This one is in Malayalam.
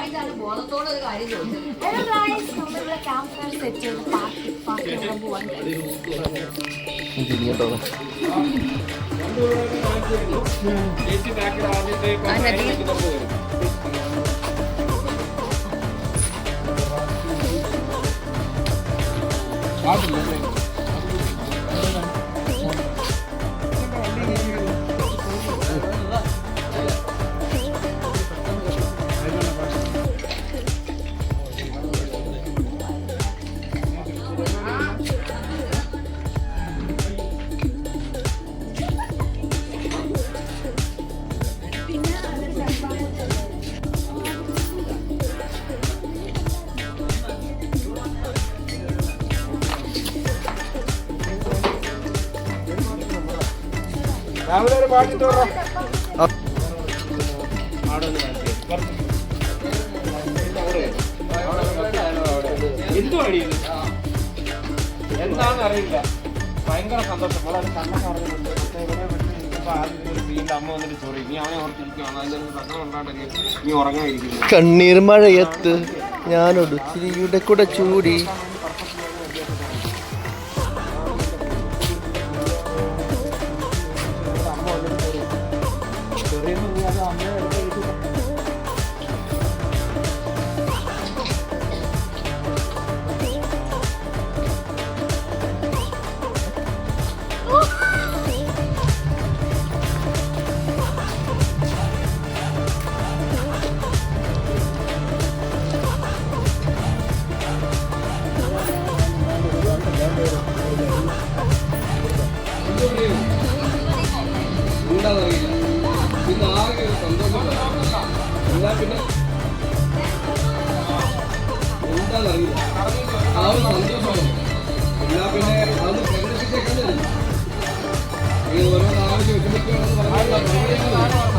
ആദ്യമായിട്ടാണ് ബോധത്തോടെ ഒരു കാര്യം ചോദിച്ചത് ഹലോ ഗായ്സ് നമ്മളിവിടെ ക്യാമ്പ് ഫയർ സെറ്റ് ചെയ്ത് പാർട്ടി പാർട്ടി ഇവിടെ പോവാൻ കേട്ടോ ഒരു അറിയില്ല ഭയങ്കര നീ വളരെ കണ്ണീർ മഴയത്ത് ഞാനൊരു ചിരിയുടെ കൂടെ ചൂടി. ഉണ്ടാകുന്നില്ല പിന്നെ ആകെ ഒരു സന്തോഷം എന്നാ പിന്നെ എന്താണെന്നറിയില്ല ആ ഒരു സന്തോഷമാണ് എന്നാ പിന്നെ അത് പ്രകടിപ്പിച്ചേക്കാൻ ഓരോ നാളെ ചോദിച്ചിട്ടൊക്കെയാണെന്ന് പറഞ്ഞാൽ